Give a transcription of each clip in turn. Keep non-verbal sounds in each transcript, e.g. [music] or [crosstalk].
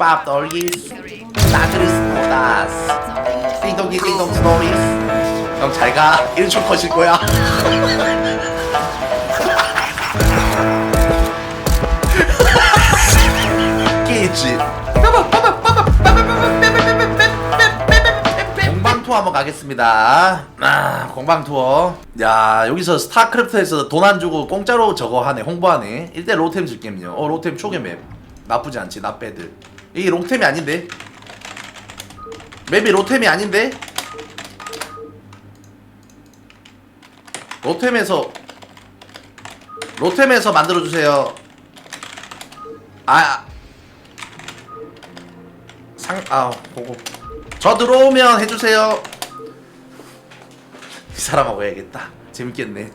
밥 떨기스 나트리스 모다스 띵동기 띵동 스토리스 형 잘가 1초 컷일 거야 [laughs] 투어 한번 가겠습니다. 아, 공방 투어. 야, 여기서 스타크래프트에서 돈 안 주고 공짜로 저거 하네, 홍보하네. 일대 로템 줄게요. 어, 로템 초계 맵. 나쁘지 않지, 나배들. 이게 로템이 아닌데? 맵이 로템이 아닌데? 로템에서 로템에서 만들어 주세요. 아, 상, 아, 보고. 저 들어오면 해주세요. 이 사람하고 해야겠다. 재밌겠네.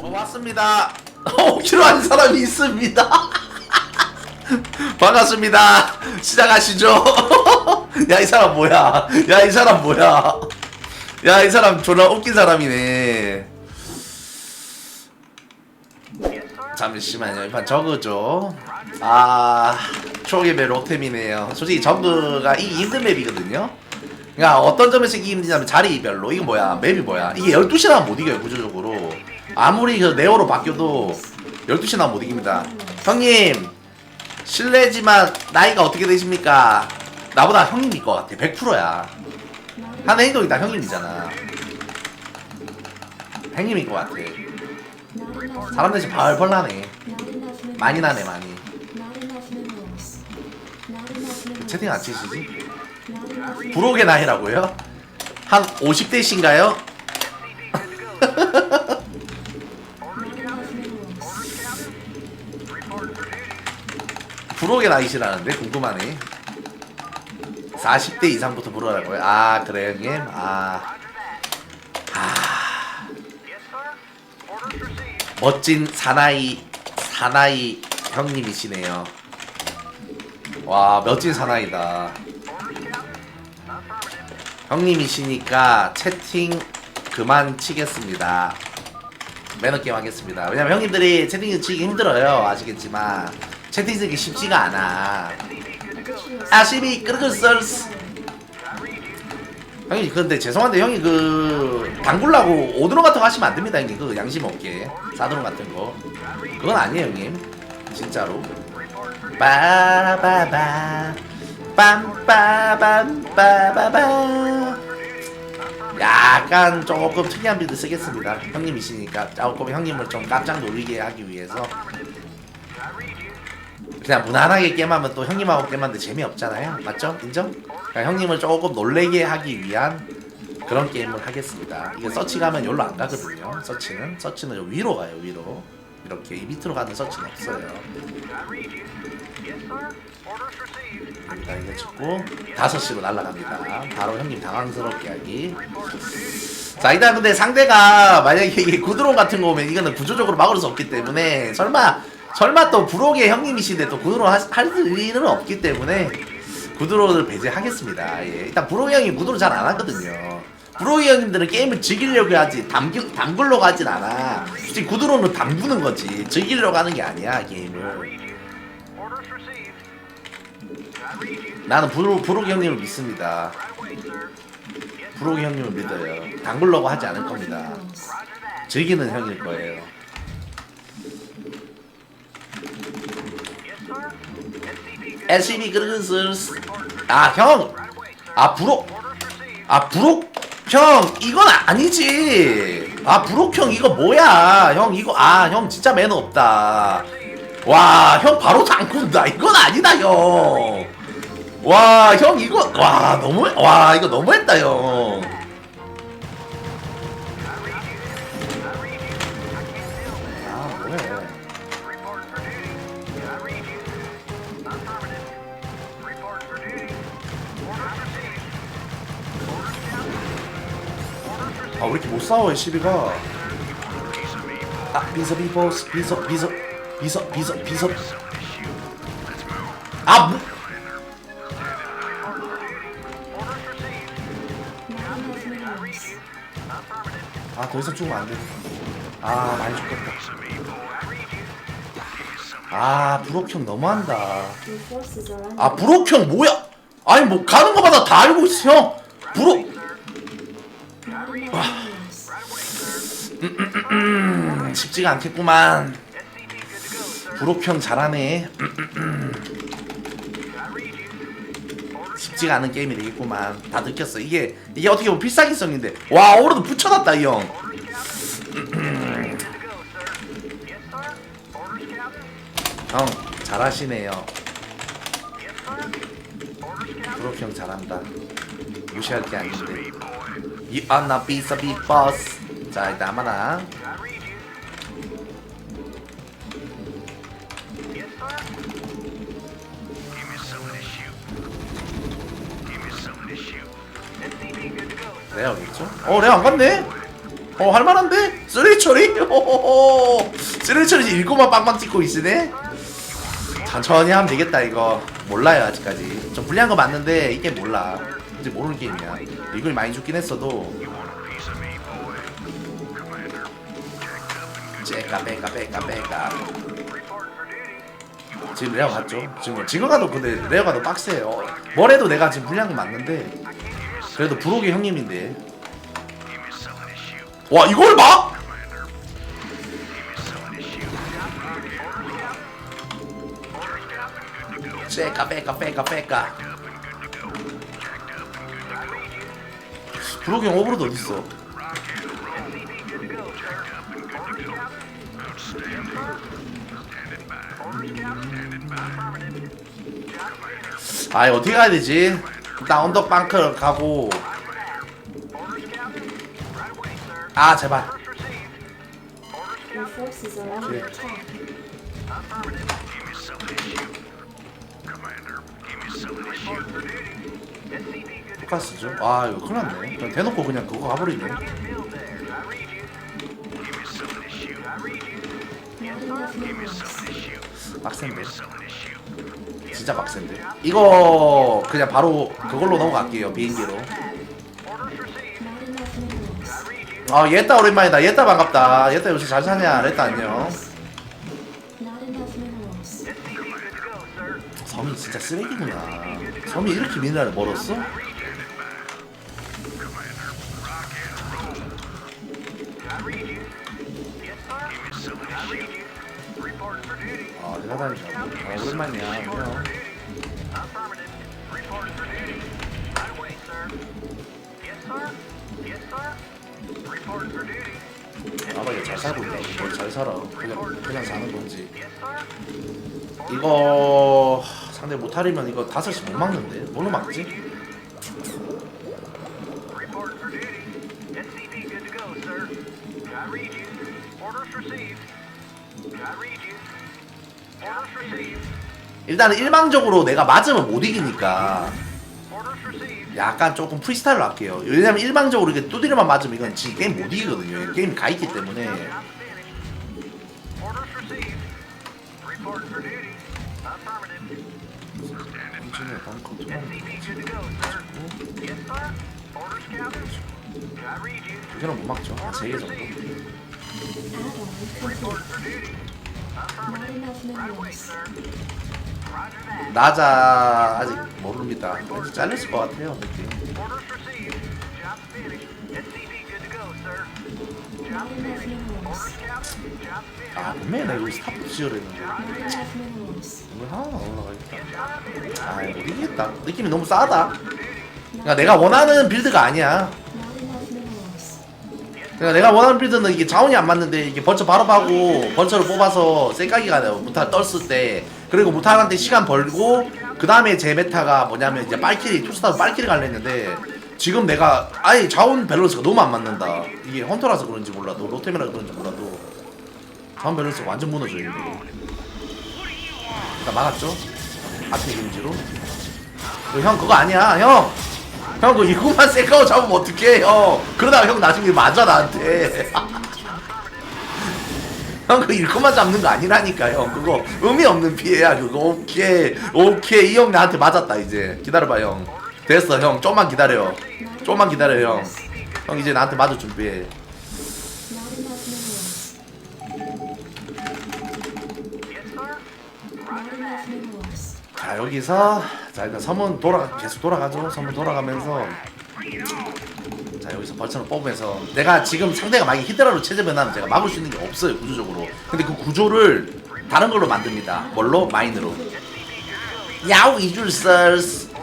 저 왔습니다. [laughs] 어, 필요한 사람이 있습니다. [laughs] 반갑습니다. 시작하시죠. [laughs] 야, 이 사람 뭐야? 야, 이 사람 뭐야? 야, 이 사람 졸라 웃긴 사람이네. 잠시만요. 이판 저그죠. 아, 초계맵 록템이네요. 솔직히 저그가 이기 힘든 맵이거든요. 그러니까 어떤 점에서 이기 힘드냐면 자리별로. 이거 뭐야? 맵이 뭐야? 이게 12시 나면 못 이겨요, 구조적으로. 아무리 그 네오로 바뀌어도 12시 나면 못 이깁니다. 형님, 실례지만 나이가 어떻게 되십니까? 나보다 형님일 것 같아. 100%야. 한 행동이 다 형님이잖아. 형님일 것 같아. 사람들 지금 벌벌 나네. 많이 나네, 많이. 채팅 안 치시지? 부록의 나이라고요? 한 50대신가요? [laughs] 부록의 나이시라는데 궁금하네. 40대 이상부터 부르라고요? 아 그래요 형님? 아, 아 멋진 사나이 사나이 형님이시네요. 와 멋진 사나이다. 형님이시니까 채팅 그만 치겠습니다. 매너 게임 하겠습니다. 왜냐면 형님들이 채팅 치기 힘들어요. 아시겠지만 채팅 쓰기 쉽지가 않아. 아시비 끄르그썰스 형님 근데 죄송한데 형이 그 당굴라고 오드론 같은 거 하시면 안 됩니다 형님. 그 양심 없게. 사드론 같은 거. 그건 아니에요 형님. 진짜로. 빠라바바 빰빠밤빠바바 약간 조금 특이한 빌드 쓰겠습니다. 형님이시니까 조금 형님을 좀 깜짝 놀리게 하기 위해서 그냥 무난하게 게임하면 또 형님하고 게임하는데 재미없잖아요. 맞죠? 인정? 그러니까 형님을 조금 놀래게 하기 위한 그런 게임을 하겠습니다. 이게 서치 가면 여기로 안 가거든요. 서치는? 서치는 위로 가요 위로. 이렇게 이 밑으로 가는 서치는 없어요. 일단 이거 찍고 5시로 날아갑니다. 바로 형님 당황스럽게 하기. 자 일단 근데 상대가 만약에 이게 구드론 같은 거 오면 이거는 구조적으로 막을 수 없기 때문에 설마 설마 또 부록의 형님이신데 또 구드론 하- 할 일은 없기 때문에 구드론을 배제하겠습니다. 예. 일단 부록이 형이 구드론 잘안 하거든요. 부록이 형님들은 게임을 즐기려고 하지 담기, 담글려고 하진 않아. 솔직히 구드론은 담그는 거지. 즐기려고 하는 게 아니야 게임을. 나는 부록, 부록이 형님을 믿습니다. 부록이 형님을 믿어요. 담글려고 하지 않을 겁니다. 즐기는 형일 거예요 LCB 그르스스 아형! 아 부록 아 부록 형 이건 아니지. 아 부록 형 이거 뭐야? 형 이거 아 형 진짜 매너 없다. 와 형 바로 당군다. 이건 아니다 형 와 형 이거 와 너무 와 이거 너무했다 형 아, 왜 이렇게 못 싸워, 시비가. 아, 비서, 비보스, 비서, 비서, 비서, 비서, 비서. 아, 뭐. 아, 더 이상 죽으면 안 돼. 아, 많이 죽겠다. 아 브로형 너무한다 아 브로형 뭐야 아니 뭐 가는 거마다 다 알고 있어 형 브로 쉽지가 않겠구만. 브로형 잘하네. 쉽지가 않은 게임이 되겠구만. 다 느꼈어. 이게 이게 어떻게 보면 필살기성인데. 와 오로도 붙여놨다 이형. [clears throat] 형 잘하시네요. 브로형 잘한다. 무시할 게 아닌데. You are not be a big boss. 자 일단 아마나 레어겠죠? 어 레어 안 갔네? 어 할만한데? 쓰레기 처리? 호호호 쓰레기 처리 일고만 빵빵 찍고 있으네? 천천히 하면 되겠다 이거 몰라요 아직까지 좀 불리한 거 맞는데 이게 몰라 이제 모르는 게임이야 이걸 많이 죽긴 했어도 째까 빼까 빼까 빼까 지금 레어 갔죠? 지금 지금 가도 근데 레어 가도 빡세요 뭘 해도 내가 지금 불리한 거 맞는데 그래도 부록이 형님인데 와 이걸 봐? 빼까 빼까 빼까 빼까 부록이 형 오브로드 어딨어 아 어떻게 가야 되지? 일단 언덕방크 가고 아 제발 Your forces are under Okay. attack. 포카스죠? 아 이거 큰일 났네 그냥 대놓고 그냥 그거 가버리네 Not enough minerals. 빡센데 진짜 빡센데 이거 그냥 바로 그걸로 넘어갈게요 비행기로. 아 얘따 오랜만이다 얘따 반갑다 얘따 요새 잘 사냐 레따 안녕. 섬이 진짜 쓰레기구나 섬이 이렇게 미네랄을 멀었어? 아 대단하다. 아 오랜만이야. 안녕 아마 얘잘 살고 있다. 뭘잘 살아. 그냥 그냥 사는 건지. 이거 상대 못하리면 이거 다섯 시못 막는데? 뭘로 막지? 일단은 일방적으로 내가 맞으면 못 이기니까 약간 조금 프리스타일로 할게요. 왜냐면 일방적으로 이렇게 두드려만 맞으면 이건 지 게임 못 이기거든요. 게임이 가 있기 때문에. 두 개는 못 막죠. 세개 정도. 나자 아직 모릅니다. 잘렸을 것 같아요 느낌. 아 분명히 나 이거 스타프 지어랬는데 Not enough minerals. 이거 하나 올라가겠다. 아 이기겠다. 느낌이 너무 싸다. 그러니까 내가 원하는 빌드가 아니야. 그러니까 내가 원하는 빌드는 이게 자원이 안 맞는데 이게 벌처 바로 파고 벌처를 뽑아서 쌩까기가 돼요. 무탈 떴을 때 그리고 무탈한테 시간 벌고 그 다음에 제 메타가 뭐냐면 이제 빨키리 투스타로 빨키리 갈려 했는데 지금 내가 아예 자원 밸런스가 너무 안 맞는다. 이게 헌터라서 그런지 몰라도 로테미라서 그런지 몰라도 자원 밸런스가 완전 무너져 있는데 일단 막았죠. 앞에 금지로. 어, 형 그거 아니야 형. 형 그 이거만 쌩까고 잡으면 어떡해 형. 그러다가 형 나중에 맞아 나한테. [laughs] 형그 일컷만 잡는 거 아니라니까 형. 그거 의미 없는 피해야 그거. 오케이. 오케이. 이 형 나한테 맞았다 이제. 기다려봐 형. 됐어 형. 좀만 기다려. 좀만 기다려 형. 형 이제 나한테 맞을 준비해. 자 여기서 자 일단 섬은 돌아 계속 돌아가죠. 섬은 돌아가면서 자 여기서 벌처를 뽑으면서 내가 지금 상대가 만약에 히드라로 체제 변하면 제가 막을 수 있는 게 없어요 구조적으로. 근데 그 구조를 다른 걸로 만듭니다. 뭘로? 마인으로. 야우 이줄서스.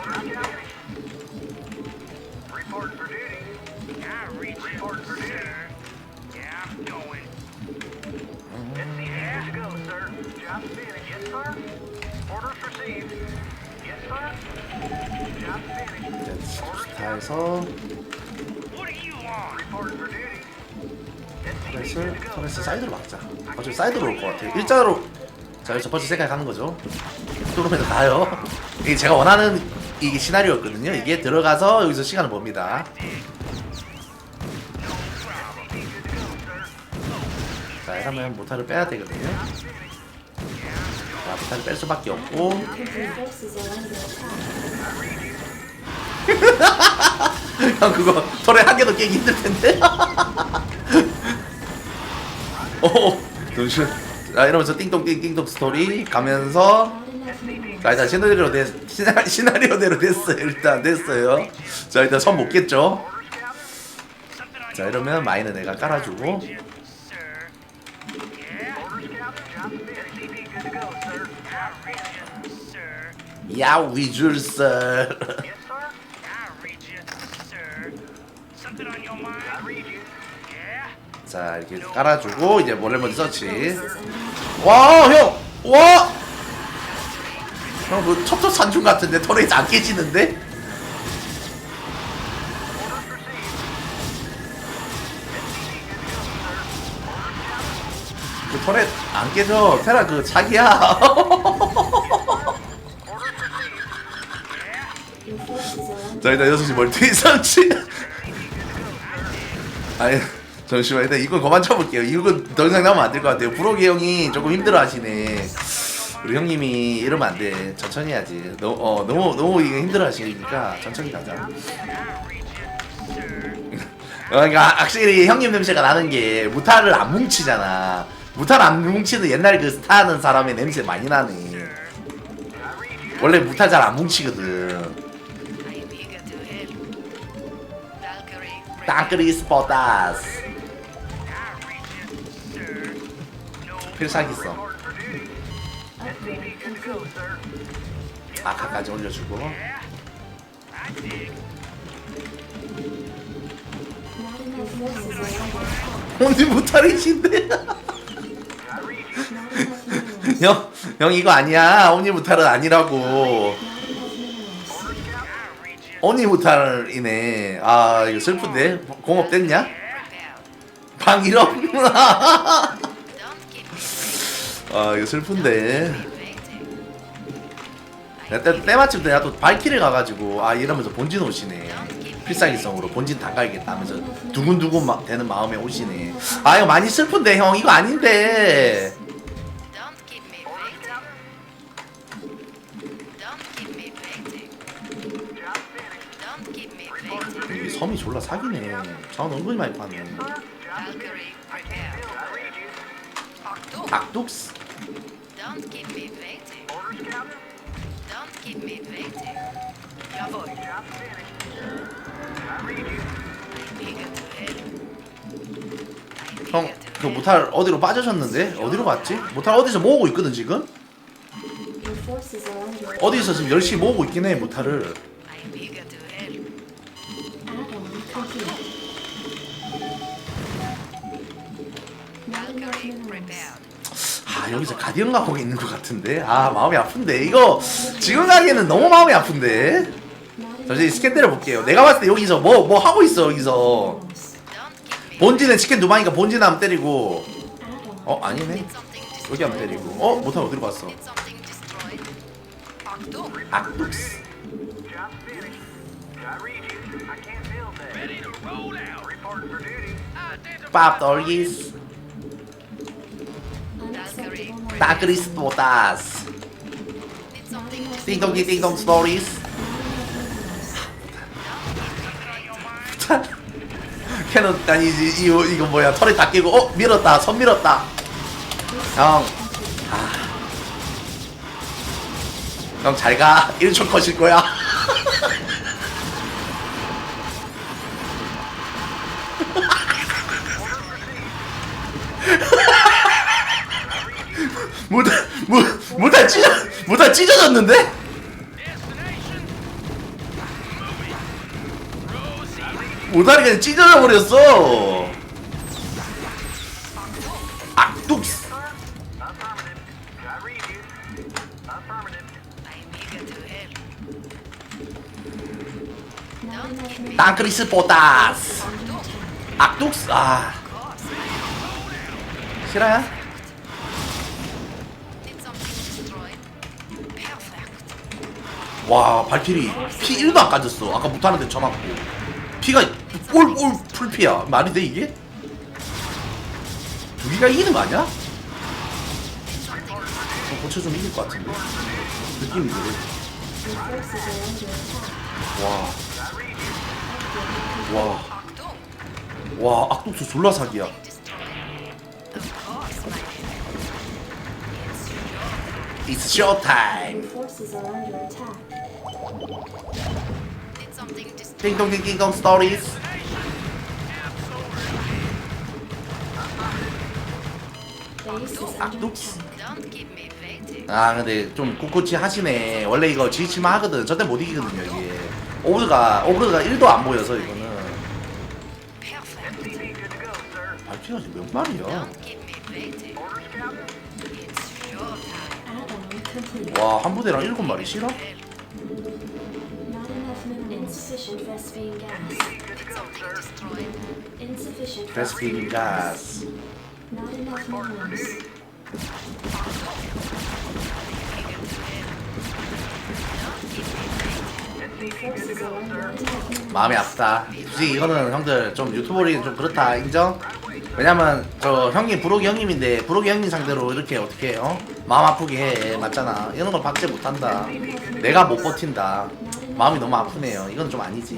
Duty. 터렛을 터렛을 사이드로 막자. 어차피 사이드로 올 것 같아. 일자로 자 여기서 벌써 생각이 가는 거죠. 뚫으면 가요. [laughs] 이게 제가 원하는 이게 시나리오였거든요. 이게 들어가서 여기서 시간을 봅니다. 자 이러면 모타를 빼야 되거든요. 자 모타를 뺄 수밖에 없고 [laughs] 형 그거 터렛 한 개도 깨기 힘들 텐데. [laughs] 오 잠시만. 자 이러면서 띵동띵 띵동 스토리 가면서. 자 일단 시나리오 대 시나, 시나리오대로 됐어요 일단 됐어요 자 일단 선 못겠죠 자 이러면 마이는 내가 깔아주고. Yeah. Orders, [laughs] Captain. 자 이렇게 깔아주고 이제 모래머리 서치. Forces under 와형! 와! 형그 첩첩 산중 같은데 터렛이 안 깨지는데? 그 터렛 안 깨져. 테라 그 자기야. [laughs] 자 일단 6시 멀티 [laughs] 설치. 아니 잠시만 일단 이건 그만 쳐볼게요. 이건 더 이상 나오면 안 될 것 같아요. 부록이 형이 조금 힘들어 하시네. 우리 형님이 이러면 안 돼. 천천히 해야지. 너, 어, 너무 너무 이거 힘들어 하시니까 천천히 가자. 어, [laughs] 그러니까 확실히 형님 냄새가 나는 게 무타를 안 뭉치잖아. 무타를 안 뭉치는 옛날 그 스타하는 사람의 냄새 많이 나네. 원래 무타 잘 안 뭉치거든. 땅끄리 스포타스 필살기 써. 아카까지 올려주고. 언니 무탈이신데. 형, 형 이거 아니야 언니 무탈은 아니라고. 언니 무탈이네 아 이거 슬픈데 공업 됐냐? prepare. 방 1억 Don't keep me 아 이거 슬픈데. 내가 때, 때마침 내가 또 발키를 가가지고 아 이러면서 본진 오시네 필살기성으로 본진 다 가야겠다 하면서 두근두근 막 되는 마음에 오시네 아 이거 많이 슬픈데 형 이거 아닌데 섬이 졸라 사기네 자원 은근히 많이 파네 Prepare. 악독스 Don't keep me waiting. Don't keep me waiting. Jawohl. I'm eager to help. I'm 형, eager to 그 help. 모탈 어디로 빠져셨는데? 어디로 갔지? 모탈 어디서 모으고 있거든 지금? Your forces are under. 어디서 지금 열심히 모으고 있긴 해 모탈을 아 여기서 가디언 가고 있는 것 같은데 아 마음이 아픈데 이거 지금 가기에는 너무 마음이 아픈데 잠시 스캔 때려볼게요 내가 봤을 때 여기서 뭐뭐 하고 있어 여기서 본진은 치킨 두 마니까 본진 한번 때리고. 어 아니네 여기 한번. 때리고 어 모탈 어디로 갔어! 악독스. I read 따그리스 something 띵동기 띵동 스토리스 캐논 아니지 이거 이거 뭐야 털이 다 깨고 어 밀었다 선 밀었다 형형 잘 가. 1초 컷일 거야 무다 무 무다 찢어 무다 찢어졌는데? 무다리 그냥 찢어져 버렸어. minerals. 땅크리스 attack. 악뚝스. 아 실화야? 와 발길이 피 1도 안 까졌어. 아까 못하는데 쳐맞고 피가 꼴꼴 풀피야. 말이 돼 이게? 두 개가 이기는 거 아니야? 어, 고쳐 좀 이길 것 같은데 느낌이 그래. Your forces are under attack. 와. 와. Achtung. 와 악독수 졸라 사기야. It's your It's show time. Your forces are under attack. Need something destroyed. 띵동띵띵동 스토리스. Base is under 악독스. attack. Don't keep me waiting. 아 근데 좀 꿋꿋이 하시네. 원래 이거 지치만 하거든. 절대 못 이기거든요 이게. 오브드가 오브드가 1도 안 보여서 이거는. Perfect. 발키가 지금 몇 마리야? Don't keep me waiting. Orders, Captain. It's showtime. Add-on complete. 와 한 부대랑 일곱 마리 싫어? Not enough. Insufficient Vespine gas. Insufficient 베스킨 가스. Not enough. 마음이 아프다. 솔직히 이거는 형들 좀 유튜버리 좀 그렇다 인정? 왜냐면 저 형님 부록이 형님인데 부록이 형님 상대로 이렇게 어떻게 어? 마음 아프게 해 맞잖아. 이런 걸 박제 못한다. 내가 못 버틴다. 마음이 너무 아프네요. 이건 좀 아니지.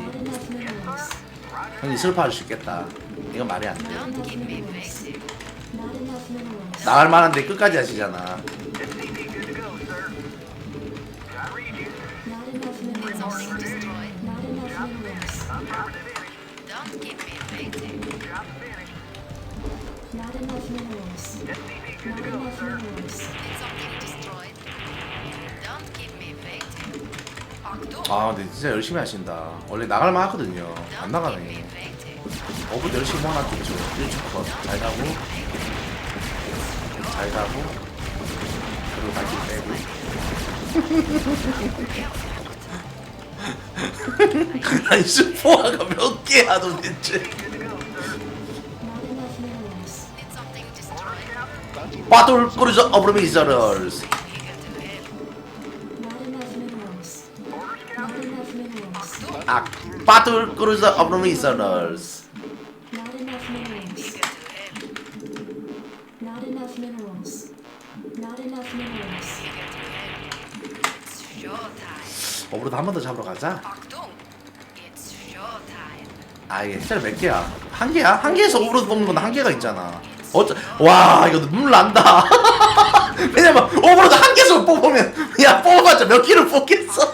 형님 슬퍼할 수 있겠다. 이건 말이 안 돼. Don't keep me waiting. Not enough minerals. 나갈 만한데 끝까지 하시잖아. 아 근데 진짜 열심히 하신다. 원래 나갈만 하거든요. 안 나가네. 어부 열심히 모아놨죠 그쵸? 1초 컷. 잘 가고 잘 가고 그리고 발길 빼고 아니 슈퍼화가 몇 개야 도대체 미저럴스 Not enough minerals. Eager to help. Not enough minerals. Not enough minerals. Eager to help. It's showtime. 어브로도 한번 더 잡으러 가자 Achtung. It's showtime. 아 이게 숫자를 몇 개야? 한 개야? 한 개에서 오브로드 뽑는 건 한 개가 있잖아 어쩌 와 이거 눈물 난다. [laughs] 왜냐면 오브로드 한 개에서 뽑으면 야 뽑아봤자 몇 개를 뽑겠어? [laughs]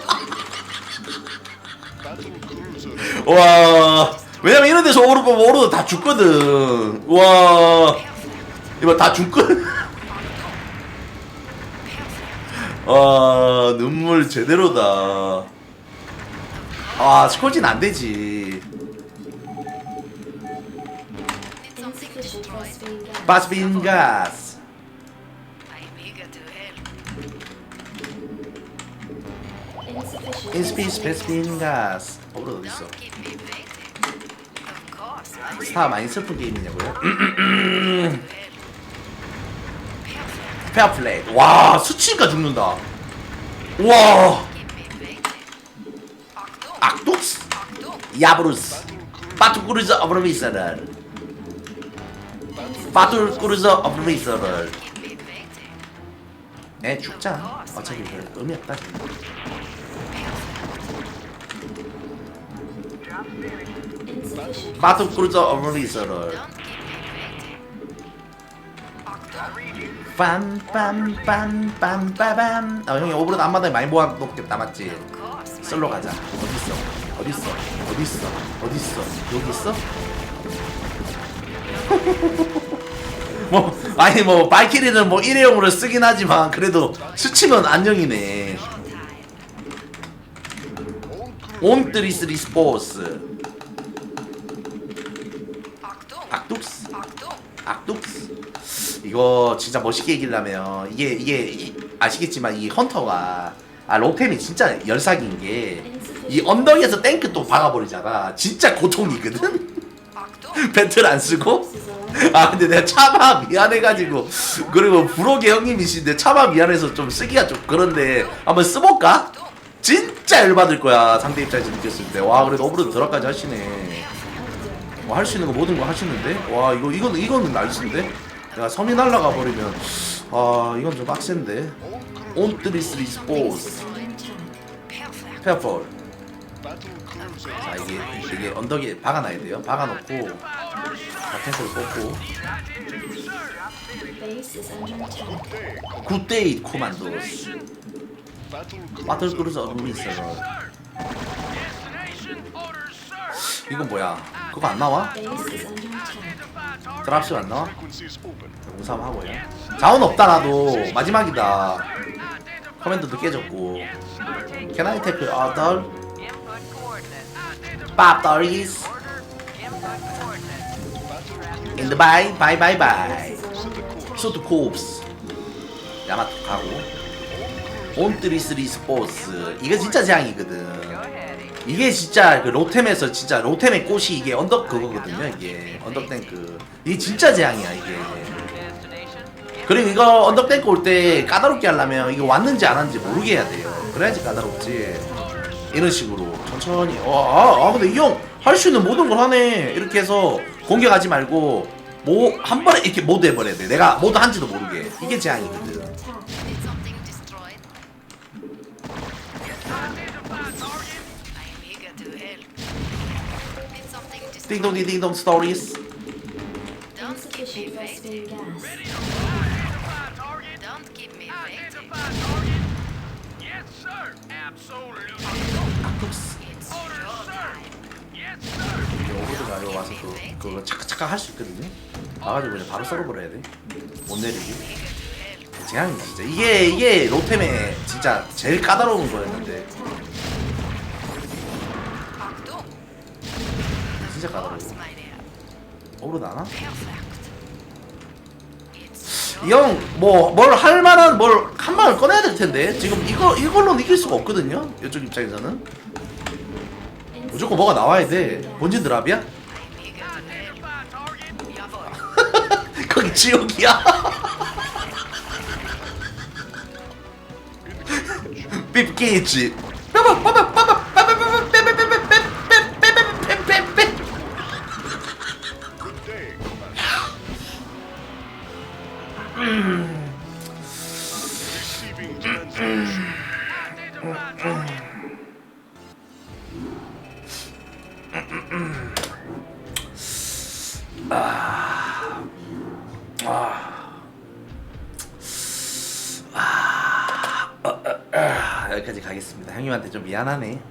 와 왜냐면 이런 데서 오브로드 뽑으면 오브로드 다 죽거든. 와 이거 다 죽거든 아 [laughs] 눈물 제대로다. 아 스콜진 안 되지 Need something Insufficient destroyed. Vespine gas. 바스빈 가스 I'm eager to help. Insufficient 인스피스 Vespine 베스빈 가스 오브로드 어디 있어 스타 많이 슬픈 게임이냐고요? 페어플레이 와 스치니까 죽는다 와. 악독스. 야브루스 바투크루저 어브리미서럴 Keep me waiting. 네 죽자 어차피 별 의미 없다 me waiting. Achtung. 빰빰빰빰빰빰 아 형이 오브로드 앞마당에 많이 모아놓겠다 맞지? 썰러 가자 어딨어 어딨어 어딨어 어딨어 여기 있어? 뭐 아니 뭐 발키리는 뭐 일회용으로 쓰긴 하지만 그래도 스치면 안녕이네 스포츠 Achtung! 악둑스 Achtung! 악둑스 이거 진짜 멋있게 이기려면 이게 이게 이- 아시겠지만 이 헌터가 아 로템이 진짜 열사기인 게 이 언덕에서 탱크 또 박아버리잖아 진짜 고통이거든! [laughs] 배틀 안 쓰고 [laughs] 아 근데 내가 차마 미안해가지고. 그리고 부록의 형님이신데 차마 미안해서 좀 쓰기가 좀 그런데 한번 써볼까? 진짜 열받을 거야 상대 입장에서 느꼈을 때와 그래도 오브로드 드랍까지 하시네. 뭐할수 있는 거 모든 거 하시는데? 와 이거 이건 이거는 나이스인데? 내가 섬이 날라가 버리면 아 이건 좀 빡센데. 스포츠 Perfect! 페어폴 자 이게 이게 언덕에 박아놔야 돼요. 박아놓고 자 탱크를 뽑고. 굿데이 코만도스 바틀 크루저 어드미니스터 이건 뭐야 그거 안 나와? 드랍십 안 나와? 공삼 하고요 자원 없다 나도 마지막이다 커맨드도 깨졌고? Input coordinates. 밥더리스 Input coordinates. In the bye bye bye bye. 쇼트 코옵스 야마토 가고. 온트리스리 스포츠 이게 진짜 재앙이거든. 이게 진짜 그 로템에서 진짜 로템의 꽃이 이게 언덕 그거거든요 이게. 언덕 탱크. 이게 진짜 재앙이야 이게. 그리고 이거 언덕 탱크 올 때 까다롭게 하려면 이거 왔는지 안 왔는지 모르게 해야 돼요. 그래야지 까다롭지. 이런 식으로 천천히. 어, 아, 아 근데 이 형 할 수 있는 모든 걸 하네 이렇게 해서 공격하지 말고 뭐한 번에 이렇게 모드 해버려야 돼 내가 모드 한지도 모르게 이게 재앙이거든 Attack. Did something destroyed? I'm eager to help. Did something destroyed? 띵동 띵동 스토리스. Yes, sir. Absolutely. It's your time. Yes, sir. 오브드가 이거 와서 또 그거 착착착 할수 있거든요 와가지고 그냥 바로 썰어버려야 돼 못 내리게 재앙이 진짜 이게 이게 로템의 진짜 제일 까다로운 거였는데! 진짜 까다로워. 오브드 안 와? Perfect. It's 이형뭐뭘 할 만한 뭘 한 방을 꺼내야 될 텐데 지금 이거 이걸로 이길 수가 없거든요 이쪽 입장에서는 무조건 뭐가 나와야 돼 본진 드랍이야? 거기 지옥이야 삐삐게이지 빠바 빠바 빠바 빠바 빠바 빼 좀 미안하네